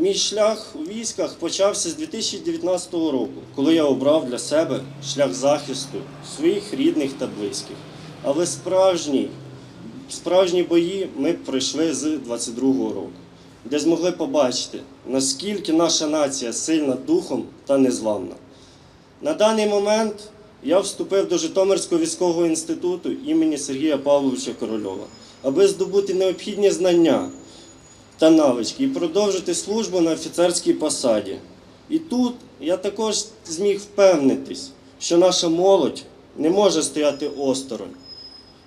Мій шлях у військах почався з 2019 року, коли я обрав для себе шлях захисту своїх рідних та близьких. Але справжні, справжні бої ми пройшли з 22-го року, де змогли побачити, наскільки наша нація сильна духом та незламна. На даний момент я вступив до Житомирського військового інституту імені Сергія Павловича Корольова, аби здобути необхідні знання та навички і продовжити службу на офіцерській посаді. І тут я також зміг впевнитись, що наша молодь не може стояти осторонь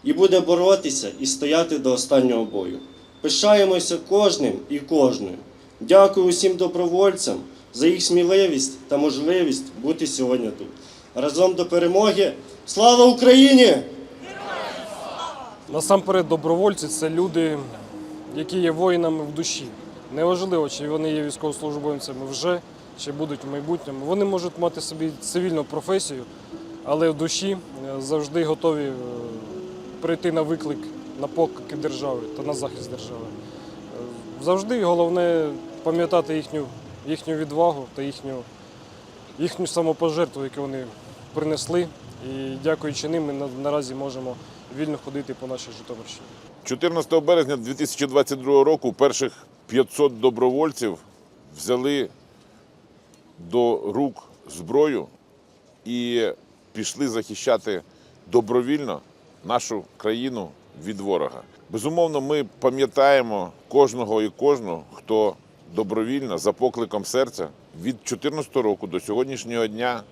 і буде боротися і стояти до останнього бою. Пишаємося кожним і кожною. Дякую усім добровольцям за їх сміливість та можливість бути сьогодні тут. Разом до перемоги. Слава Україні! Насамперед, добровольці це люди, які є воїнами в душі. Неважливо, чи вони є військовослужбовцями вже, чи будуть в майбутньому. Вони можуть мати собі цивільну професію, але в душі е, завжди готові е, прийти на виклик на поклики держави та на захист держави. Е, Завжди головне пам'ятати їхню, їхню відвагу та їхню, їхню самопожертву, яку вони принесли. І дякуючи ним, ми наразі можемо вільно ходити по нашій Житомирщині. 14 березня 2022 року перших 500 добровольців взяли до рук зброю і пішли захищати добровільно нашу країну від ворога. Безумовно, ми пам'ятаємо кожного і кожну, хто добровільно за покликом серця від 14 року до сьогоднішнього дня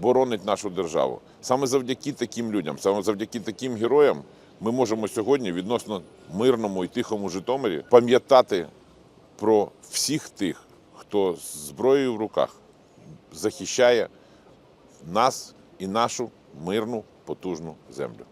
боронить нашу державу. Саме завдяки таким людям, саме завдяки таким героям, ми можемо сьогодні відносно мирному і тихому Житомирі пам'ятати про всіх тих, хто з зброєю в руках захищає нас і нашу мирну потужну землю.